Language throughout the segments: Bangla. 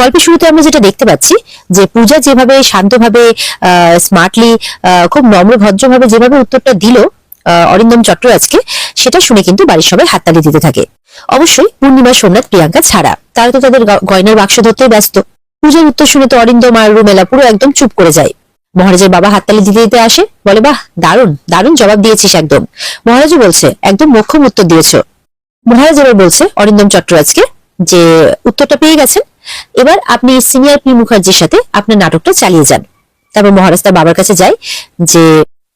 গল্পের শুরুতে আমরা যেটা দেখতে পাচ্ছি, যে পূজা যেভাবে শান্তভাবে স্মার্টলি খুব নম্র ভদ্রভাবে যেভাবে উত্তরটা দিল অরিন্দম চট্টরাজকে, সেটা শুনে কিন্তু বাড়ির সবাই হাততালি দিতে থাকে। অবশ্যই পূর্ণিমা, সোমনাথ, প্রিয়াঙ্কা ছাড়া তারা তো তাদের গয়নার বাক্স ধরতেই ব্যস্ত। পূজার উত্তর শুনে তো অরিন্দম আর রুমেলা পুরো একদম চুপ করে যায়। মহারাজের বাবা হাততালি দিতে দিতে আসে, বলে, বাহ, দারুণ দারুণ জবাব দিয়েছিস একদম। মহারাজও বলছে, একদম মোক্ষম উত্তর দিয়েছ। মহারাজ এবার বলছে অরিন্দম চট্টরাজকে যে উত্তরটা পেয়ে গেছেন এবার আপনি সিনিয়র পি মুখার্জির সাথে আপনার নাটকটা চালিয়ে যান। তারপর মহারাজ তার বাবার কাছে যায় যে,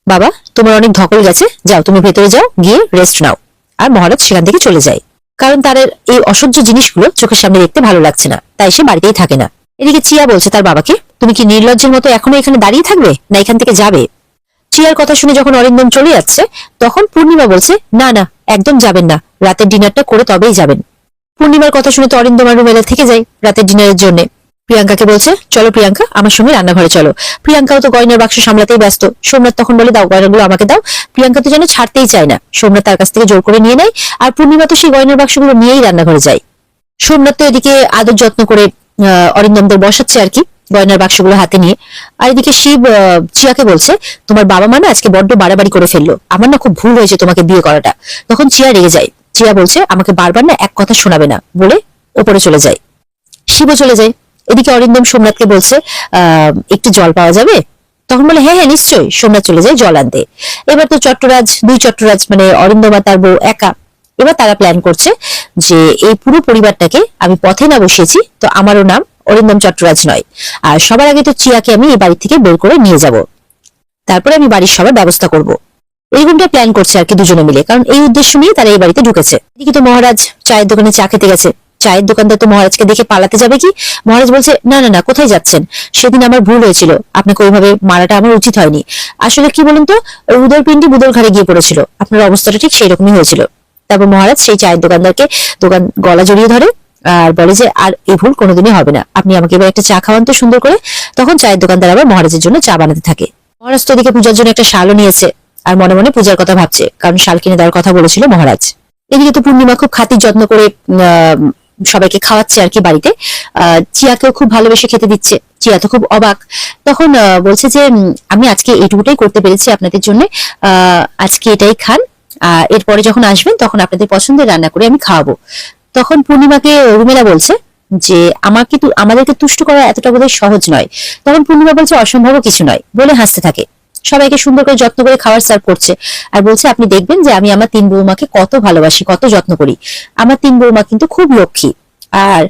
বাবা, তোমার অনেক ধকল গেছে, যাও, তুমি ভেতরে যাও, গিয়ে রেস্ট নাও। আর মহারাজ সেখান থেকে চলে যায়। কারণ তার এই অসহ্য জিনিসগুলো চোখের সামনে দেখতে ভালো লাগছে না, তাই সে বাড়িতেই থাকে না। এদিকে চিয়া বলছে তার বাবাকে, তুমি কি নির্লজ্জের মতো এখনও এখানে দাঁড়িয়ে থাকবে, না এখান থেকে যাবে? চিয়ার কথা শুনে যখন অরিন্দম চলে যাচ্ছে, তখন পূর্ণিমা বলছে, না না, একদম যাবেন না, রাতের ডিনারটা করে তবেই যাবেন। পূর্ণিমার কথা শুনে তো অরিন্দম আর থেকে যায় রাতের ডিনারের জন্য। প্রিয়াঙ্কাকে বলছে, চলো প্রিয়াঙ্কা, আমার সঙ্গে রান্নাঘরে চলো। প্রিয়াঙ্কাও তো গয়নার বাক্স সামলাতেই ব্যস্ত। সোমনাথ তখন বলে, দাও গয়নাগুলো আমাকে দাও। প্রিয়াঙ্কা তো যেন ছাড়তেই চায় না। সোমনাথ তার কাছ থেকে জোর করে নিয়ে নেয় আর পূর্ণিমা তো সেই গয়নার বাক্সগুলো নিয়েই রান্নাঘরে যায়। সোমনাথ তো এদিকে আদর যত্ন করে অরিন্দমদের বসাচ্ছে আর কি, গয়নার বাক্সগুলো হাতে নিয়ে। আর এদিকে শিব চিয়াকে বলছে, তোমার বাবা মা না আজকে বড্ড বাড়াবাড়ি করে ফেলল। আমার না খুব ভুল হয়েছে তোমাকে বিয়ে করাটা। তখন চিয়া রেগে যায়। চিয়া বলছে, আমাকে বারবার না এক কথা শোনাবে না। বলে ওপরে চলে যায়। শিবও চলে যায়। এদিকে অরিন্দম সোমনাথকে বলছে একটু জল পাওয়া যাবে? তখন বলে হ্যাঁ হ্যাঁ নিশ্চয়ই। সোমনাথ চলে যায় জল আনতে। এবার তো চট্টরাজ, দুই চট্টরাজ মানে অরিন্দম আর তার বউ একা। এবার তারা প্ল্যান করছে যে এই পুরো পরিবারটাকে আমি পথে না বসিয়েছি, তো আমারও নাম অরিন্দম চট্টরাজ নয়। আর সবার আগে তো চিয়াকে আমি এই বাড়ি থেকে বের করে নিয়ে যাব। তারপরে আমি বাড়ির সবার ব্যবস্থা করব। এরকমটা প্ল্যান করছে আর কি দুজনে মিলে। কারণ এই উদ্দেশ্য নিয়ে তারা এই বাড়িতে ঢুকেছে। এদিকে তো মহারাজ চায়ের দোকানে চা খেতে গেছে। চায়ের দোকানদার তো মহারাজকে দেখে পালাতে যাবে কি? মহারাজ বলছে, না না না, কোথায় যাচ্ছেন? সেদিন আমার ভুল হয়েছিল। আপনাকে ওইভাবে মারাটা আমার উচিত হয়নি। আসলে কি বলুন তো উদর পিন্ডি বুদর ঘরে গিয়ে পড়েছিল। আপনার অবস্থাটা ঠিক সেই রকমই হয়েছিল। তারপর মহারাজ সেই চায়ের দোকানদারকে দোকান গলা জড়িয়ে ধরে আর বলে যে, আর এই ভুল কোনোদিনই হবে না। আপনি আমাকে এবার একটা চা খাওয়ান তো সুন্দর করে। তখন চায়ের দোকানদার আবার মহারাজের জন্য চা বানাতে থাকে। মহারাজ তো এদিকে পূজার জন্য একটা শালও নিয়েছে। আর মনে মনে পূজার কথা ভাবছে, কারণ শাল কিনে দেওয়ার কথা বলেছিল মহারাজ। এদিকে তো পূর্ণিমা খুব খাতির যত্ন করে সবাইকে খাওয়াচ্ছে আর কি বাড়িতে। চিয়াকেও খুব ভালোবেসে খেতে দিচ্ছে। চিয়া তো খুব অবাক। তখন বলছে যে আমি আজকে এইটুকুটাই করতে পেরেছি আপনাদের জন্য। আজকে এটাই খান। এরপরে যখন আসবেন, তখন আপনাদের পছন্দের রান্না করে আমি খাওয়াবো। তখন পূর্ণিমাকে রুমেলা বলছে যে, আমাকে আমাদেরকে তুষ্ট করা এতটা বোধহয় সহজ নয়। তখন পূর্ণিমা বলছে অসম্ভব কিছু নয়। বলে হাসতে থাকে। সবাইকে সুন্দর করে যত্ন করে খাবার সার্ভ করছে। আর বলছে, আপনি দেখবেন যে আমি আমার তিন বৌমাকে কত ভালোবাসি, কত যত্ন করি। আমার তিন বৌমা কিন্তু খুব লক্ষ্মী। আর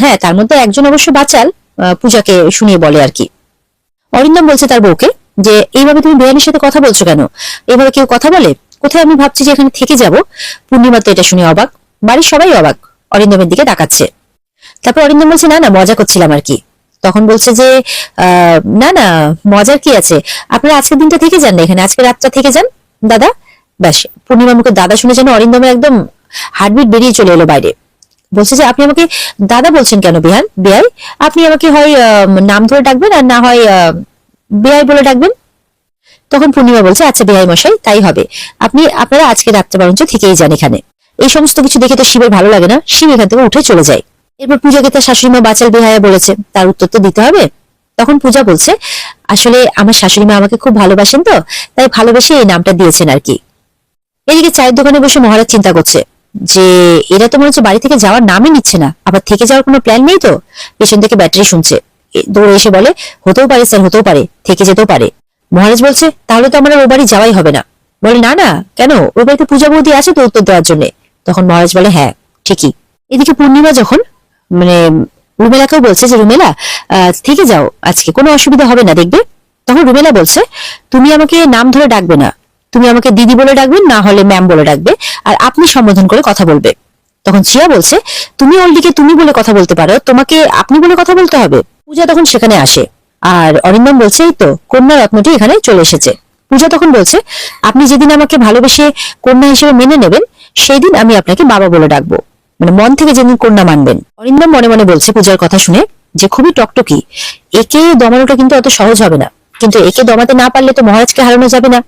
হ্যাঁ তার মধ্যে একজন অবশ্য বাচাল পূজাকে শুনিয়ে বলে আর কি। অরিন্দম বলছে তার বউকে যে, এইভাবে তুমি বেয়ানির সাথে কথা বলছো কেন? এইভাবে কেউ কথা বলে? কোথায় আমি ভাবছি যে এখানে থেকে যাব? পূর্ণিমা তো এটা শুনে অবাক। বাড়ির সবাই অবাক। অরিন্দমের দিকে তাকাচ্ছে। তারপর অরিন্দম বলছে, না না, মজা করছিলাম আর কি। তখন বলছে যে না না, মজার কি আছে? আপনারা আজকের দিনটা থেকে যান না এখানে, আজকে রাতটা থেকে যান, দাদা। ব্যাস পূর্ণিমা মুখে দাদা শুনে যেন অরিন্দমের একদম হার্টবিট বেরিয়ে চলে এলো বাইরে। বলছে যে, আপনি আমাকে, দাদা বলছেন কেন, বিহান? বেয়াই আপনি আমাকে হয় নাম ধরে ডাকবেন আর না হয় বেয়াই বলে ডাকবেন? তখন পূর্ণিমা বলছে আচ্ছা বেহাই মশাই, তাই হবে। আপনি, আপনারা আজকে রাত্রে বরঞ্চ থেকেই যান এখানে। এই সমস্ত কিছু দেখে তো শিবের ভালো লাগে না। শিব এখান থেকে উঠে চলে যায়। এরপর পূজাকে তার শাশুড়ি মা বাচাল বেহায়া বলেছে, তার উত্তর তো দিতে হবে। তখন পূজা বলছে, আসলে আমার শাশুড়ি মা আমাকে খুব ভালোবাসেন তো, তাই ভালোবেসে এই নামটা দিয়েছেন আর কি। এদিকে চায়ের দোকানে বসে মহারাজ চিন্তা করছে, যে এরা তো মনে হচ্ছে বাড়ি থেকে যাওয়ার নামই নিচ্ছে না, আবার থেকে যাওয়ার কোনো প্ল্যান নেই তো? পেছন থেকে ব্যাটারি শুনছে দৌড়ে এসে বলে, হতেও পারে স্যার হতেও পারে, থেকে যেতেও পারে। মহারাজ বলছে, তাহলে তো আমার ও বাড়ি যাওয়াই হবে না। বলে, না না, কেন? ওই বাড়িতে পূজা বৌদি আছে তো উত্তর দেওয়ার জন্য? তখন মহারাজ বলে হ্যাঁ ঠিকই। এদিকে পূর্ণিমা যখন মানে রুমেলাকেও বলছে যে, রুমেলা থেকে যাও, আজকে কোনো অসুবিধা হবে না, দেখবে? তখন রুমেলা বলছে, তুমি আমাকে নাম ধরে ডাকবে না। তুমি আমাকে দিদি বলে ডাকবেন না হলে ম্যাম বলে ডাকবে, আর আপনি সম্বোধন করে কথা বলবে। তখন চিয়া বলছে, তুমি অলদিকে তুমি বলে কথা বলতে পারো, তোমাকে আপনি বলে কথা বলতে হবে? পূজা তখন সেখানে আসে, আর অরিন্দম বলছে, এই তো, কন্যা রত্নটি এখানে চলে এসেছে। পূজা তখন বলছে, আপনি যেদিন আমাকে ভালোবেসে কন্যা হিসেবে মেনে নেবেন সেই দিন আমি আপনাকে বাবা বলে ডাকবো। মানে মন থেকে যেদিন কন্যা মানবেন। অরিন্দম মনে মনে বলছে পূজার কথা শুনে যে খুবই টকটকি। একে দমানোটা কিন্তু অত সহজ হবে না। কিন্তু একে দমাতে না পারলে তো মহারাজকে হারানো যাবে না।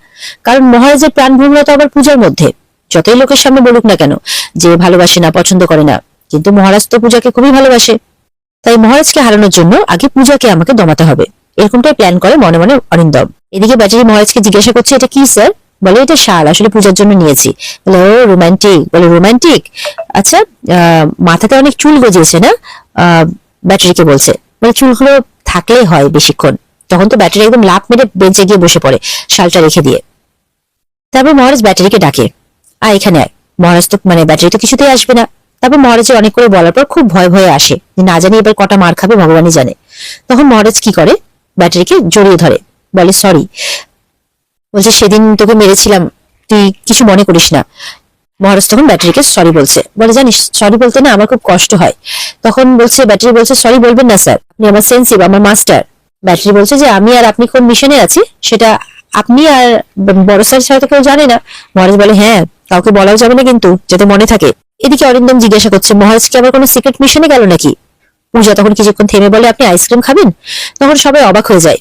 কারণ মহারাজের প্রাণ ভ্রমরা তো আবার পূজার মধ্যে। যতই লোকের সামনে বলুক না কেন, যে ভালোবাসে না, পছন্দ করে না। কিন্তু মহারাজ তো পূজাকে খুবই ভালোবাসে। তাই মহারাজকে হারানোর জন্য আগে পূজাকে আমাকে দমাতে হবে। এরকমটাই প্ল্যান করে মনে মনে অরিন্দম। এদিকে ব্যাটারি মহারাজকে জিজ্ঞাসা করছে, এটা কি স্যার বলে এটা শাল আসলে পূজার জন্য নিয়েছি। বলে, ও রোমান্টিক বলে রোমান্টিক আচ্ছা মাথাতে অনেক চুল গজিয়েছে না? ব্যাটারিকে বলছে। মানে চুলগুলো থাকলেই হয় বেশিক্ষণ। তখন তো ব্যাটারি একদম লাফ মেরে বেঞ্চে গিয়ে বসে পড়ে শালটা রেখে দিয়ে। তারপর মহারাজ ব্যাটারিকে ডাকে, আয়, এখানে আয়। মহারাজ তো মানে ব্যাটারি তো কিছুতেই আসবে না। তারপর মহারাজের অনেক করে বলার পর খুব ভয় ভয়ে আসে না জানি এবার কটা মার খাবে, ভগবানই জানে। তখন মহারাজ কি করে? ব্যাটারিকে জড়িয়ে ধরে। বলে, সরি বলছে সেদিন তোকে মেরেছিলাম, তুই কিছু মনে করিস না। মহারাজ তখন ব্যাটারিকে সরি বলছে। বলে, জানিস সরি বলতে না আমার খুব কষ্ট হয়। তখন বলছে, ব্যাটারি বলছে সরি বলবেন না স্যার, আপনি আমার সেন্সিভ আমার মাস্টার ব্যাটারি বলছে যে, আমি আর আপনি কোন মিশনে আছি? সেটা আপনি আর বড় স্যার ছাড়া তো কেউ জানে না। মহারাজ বলে হ্যাঁ কাউকে বলাও যাবে না কিন্তু, যাতে মনে থাকে। এদিকে অরিন্দম জিজ্ঞাসা করছে, মহারাজ কি আবার কোনো সিক্রেট মিশনে গেল নাকি? পূজা তখন কিছুক্ষণ থেমে বলে, আপনি আইসক্রিম খাবেন? তখন সবাই অবাক হয়ে যায়।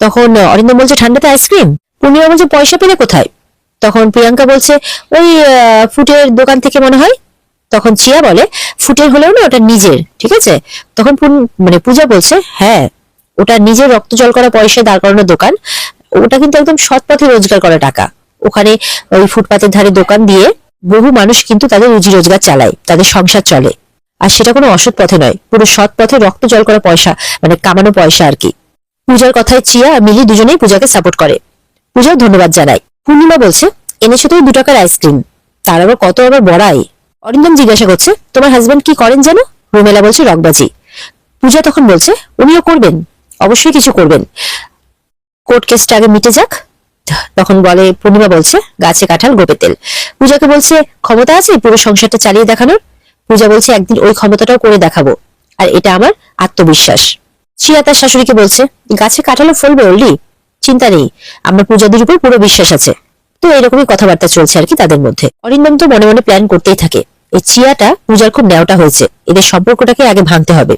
তখন অরিন্দম বলছে, ঠান্ডাতে আইসক্রিম পূর্ণিমা বলছে পয়সা পেলে কোথায়? তখন প্রিয়াঙ্কা বলছে, ওই ফুটের দোকান থেকে মনে হয়? তখন চিয়া বলে, ফুটের হলেও না, ওটা নিজের, ঠিক আছে? তখন মানে পূজা বলছে হ্যাঁ ওটা নিজের রক্ত জল করা পয়সা, দাঁড় করানোর দোকান। ওটা কিন্তু একদম সৎ পথে রোজগার করা টাকা। ওখানে ওই ফুটপাতের ধারে দোকান দিয়ে বহু মানুষ কিন্তু তাদের রুজি রোজগার চালায়, তাদের সংসার চলে। আর সেটা কোনো অসৎ পথে নয়, পুরো সৎ পথে রক্ত জল করা পয়সা মানে কামানো পয়সা আর কি। পূজার কথায় চিয়া মিলি দুজনেই পূজাকে সাপোর্ট করে। পূজাও ধন্যবাদ জানাই। পূর্ণিমা বলছে এনেছো তুই দু টাকার আইসক্রিম। তার আবার কত আবার বড়াই? অরিন্দম জিজ্ঞাসা করছে, তোমার হাজব্যান্ড কি করেন যেন? রুমেলা বলছে, রকবাজি। পূজা তখন বলছে, উনিও করবেন, অবশ্যই কিছু করবেন। কোর্ট কেসটা আগে মিটে যাক। তখন বলে, পূর্ণিমা বলছে, গাছে কাঁঠাল, গোপে তেল। পূজাকে বলছে, ক্ষমতা আছে পুরো সংসারটা চালিয়ে দেখানোর? পূজা বলছে, একদিন ওই ক্ষমতাটাও করে দেখাবো। আর এটা আমার আত্মবিশ্বাস। শিয়া তার শাশুড়িকে বলছে, গাছে কাঁঠালও ফলবে ওলি চিন্তা নেই। আমার পূজাদের উপর পুরো বিশ্বাস আছে। তো এরকমই কথাবার্তা চলছে আর কি তাদের মধ্যে। অরিন্দম তো মনে মনে প্ল্যান করতেই থাকে। এই চিয়াটা পূজার খুব নেওটা হয়েছে। এদের সম্পর্কটাকে আগে ভাঙতে হবে।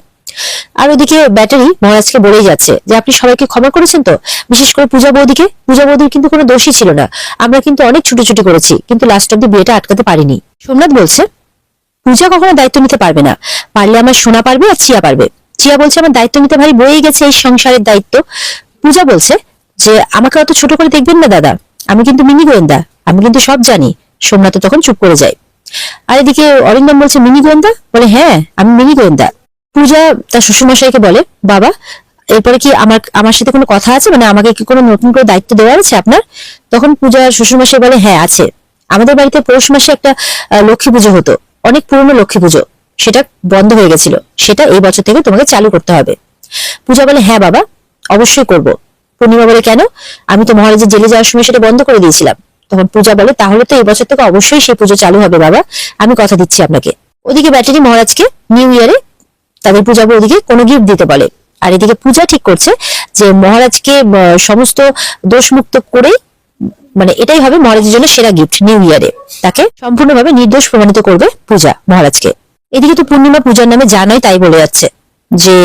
আর ওদিকে ব্যাটারি মহারাজকে বলেই যাচ্ছে যে, আপনি সবাইকে ক্ষমা করেছেন তো? বিশেষ করে পূজা বৌদিকে? পূজা বৌদির কিন্তু কোনো দোষই ছিল না। আমরা কিন্তু অনেক ছুটোছুটি করেছি, কিন্তু লাস্ট অব্দি বিয়েটা আটকাতে পারিনি। সোমনাথ বলছে, পূজা কখনো দায়িত্ব নিতে পারবে না। পারলে আমার সোনা পারবে আর চিয়া পারবে। চিয়া বলছে, আমার দায়িত্ব নিতে ভারী বয়ে গেছে এই সংসারের দায়িত্ব। পূজা বলছে যে আমাকে অত ছোট করে দেখবেন না, দাদা। আমি কিন্তু মিনি গোয়েন্দা। আমি কিন্তু সব জানি। সোমনাথ তখন চুপ করে যায়। আর এদিকে অরিন্দম বলছে, মিনি গোয়েন্দা? বলে হ্যাঁ আমি মিনি গোয়েন্দা। পূজা তার শ্বশুরমশাইকে বলে, বাবা, এরপরে কি আমার আমার সাথে কোনো কথা আছে? মানে আমাকে কি কোনো নতুন করে দায়িত্ব দেওয়া আছে আপনার? তখন পূজা শ্বশুরমশাই বলে হ্যাঁ আছে। আমাদের বাড়িতে পৌষ মাসে একটা লক্ষ্মী পুজো হতো। অনেক পুরনো লক্ষ্মী পুজো। সেটা বন্ধ হয়ে গেছিল। সেটা এই বছর থেকে তোমাকে চালু করতে হবে। পূজা বলে হ্যাঁ বাবা, অবশ্যই করব। পূর্ণিমা বলে কেন? আমি তো মহারাজের জেলে যাওয়ার সময় সেটা বন্ধ করে দিয়েছিলাম। তখন পূজা বলে, তাহলে তো এবছর থেকে অবশ্যই সেই পুজো চালু হবে, বাবা। আমি কথা দিচ্ছি আপনাকে। ওদিকে ব্যাটারি মহারাজকে নিউ ইয়ারে তাদের পূজা ওদিকে কোনো গিফট দিতে বলে। আর এদিকে পূজা ঠিক করছে যে মহারাজকে সমস্ত দোষমুক্ত করেই মানে এটাই হবে মহারাজের জন্য সেরা গিফট নিউ ইয়ারে। তাকে সম্পূর্ণভাবে নির্দোষ প্রমাণিত করবে পূজা মহারাজকে। এদিকে তো পূর্ণিমা পূজার নামে জানাই তাই বলে যাচ্ছে যে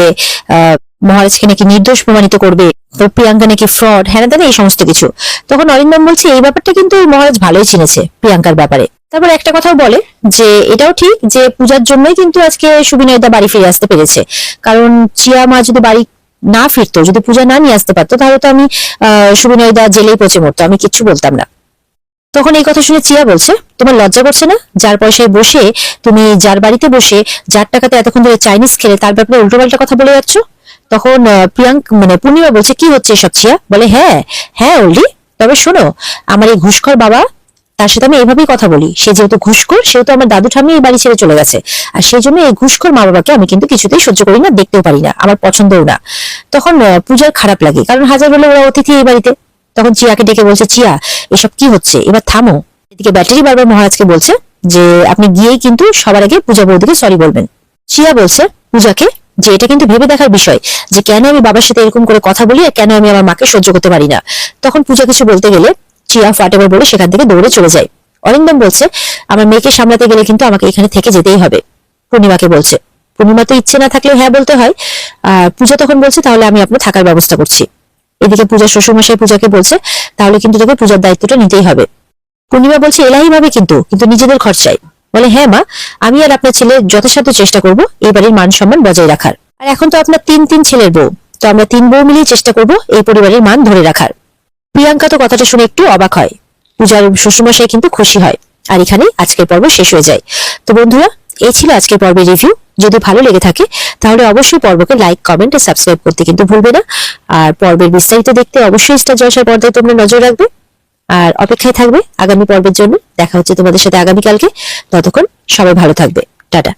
মহারাজকে নাকি নির্দোষ প্রমাণিত করবে তো প্রিয়াঙ্কা নাকি ফ্রড হ্যাঁ দাদা এই সমস্ত কিছু। তখন অরিন্দম বলছে, এই ব্যাপারটা কিন্তু মহারাজ ভালোই চিনেছে প্রিয়াঙ্কার ব্যাপারে। তারপর একটা কথাও বলে যে, এটাও ঠিক যে পূজার জন্যই কিন্তু আজকে সুবিনয়দা বাড়ি ফিরে আসতে পেরেছে। কারণ চিয়া মা যদি বাড়ি না ফিরতো, যদি পূজা না নিয়ে আসতে পারতো, তাহলে তো আমি সুবিনয়দা জেলেই পচে মরতো, আমি কিচ্ছু বলতাম না। তখন এই কথা শুনে চিয়া বলছে, তোমার লজ্জা করছে না? যার পয়সায় বসে তুমি যার বাড়িতে বসে, যার টাকাতে এতক্ষণ ধরে চাইনিজ খেলে, তার ব্যাপারে উল্টোপাল্টা কথা বলে যাচ্ছ? তখন প্রিয়াঙ্ক মানে পূর্ণিমা বলছে, কি হচ্ছে এসব বলে হ্যাঁ হ্যাঁ ওল্ডি তবে শোনো, আমার এই ঘুষখোর বাবা, তার সাথে আমি এইভাবেই কথা বলি। সে যেহেতু ঘুষখোর, সেহেতু আমার দাদু ঠাম্মি এই বাড়ি ছেড়ে চলে গেছে। আর সেই জন্য এই ঘুষখোর মা বাবাকে আমি কিন্তু কিছুতেই সহ্য করি না, দেখতেও পারি না, আমার পছন্দও না। তখন পূজার খারাপ লাগে, কারণ হাজার হলে ওরা অতিথি এই বাড়িতে। তখন চিয়াকে ডেকে বলছে, চিয়া, এসব কি হচ্ছে? এবার থামো। এদিকে ব্যাটারি বারবার মহারাজকে বলছে যে, আপনি গিয়েই কিন্তু সবার আগে পূজা বৌদিকে সরি বলবেন। চিয়া বলছে, পূজাকে যে এটা কিন্তু ভেবে দেখার বিষয় যে কেন আমি বাবার সাথে এরকম করে কথা বলি আর কেন আমি আমার মাকে সহ্য করতে পারি না। তখন পূজা কিছু বলতে গেলে চিয়া ফাটেবার বলে সেখান থেকে দৌড়ে চলে যায়। অরিন্দম বলছে, আমার মেয়েকে সামলাতে গেলে কিন্তু আমাকে এখানে থেকে যেতেই হবে। পূর্ণিমাকে বলছে পূর্ণিমা তো ইচ্ছে না থাকলেও হ্যাঁ বলতে হয়। আর পূজা তখন বলছে, তাহলে আমি আপনার থাকার ব্যবস্থা করছি। এদিকে পূজার শ্বশুরমশাই পূজাকে বলছে, তাহলে কিন্তু তোকে পূজার দায়িত্বটা নিতেই হবে। পূর্ণিমা বলছে এলাহি ভাবে কিন্তু কিন্তু নিজেদের খরচায়। বলে হ্যাঁ মা, আমি আর আপনার ছেলে যথাসাধ্য চেষ্টা করব এই বাড়ির মান সম্মান বজায় রাখার। আর এখন তো আপনার তিন তিন ছেলের বউ, তো আমরা তিন বউ মিলিয়ে চেষ্টা করব এই পরিবারের মান ধরে রাখার। প্রিয়াঙ্কা তো কথাটা শুনে একটু অবাক হয়। পূজার শ্বশুরমশাই কিন্তু খুশি হয়। আর এখানেই আজকের পর্ব শেষ হয়ে যায়। তো বন্ধুরা, এই ছিল আজকের পর্বের রিভিউ যদি ভালো লেগে থাকে, তাহলে অবশ্যই পর্বকে লাইক কমেন্ট সাবস্ক্রাইব করতে কিন্তু ভুলবে না। আর পর্বের বিস্তারিত দেখতে অবশ্যই স্টার জলসার পর্দায় তোমরা নজর রাখবে। আর অপেক্ষায় থাকবে আগামী পর্বের জন্য। দেখা হচ্ছে তোমাদের সাথে আগামীকালকে। ততক্ষণ সবাই ভালো থাকবে। টাটা।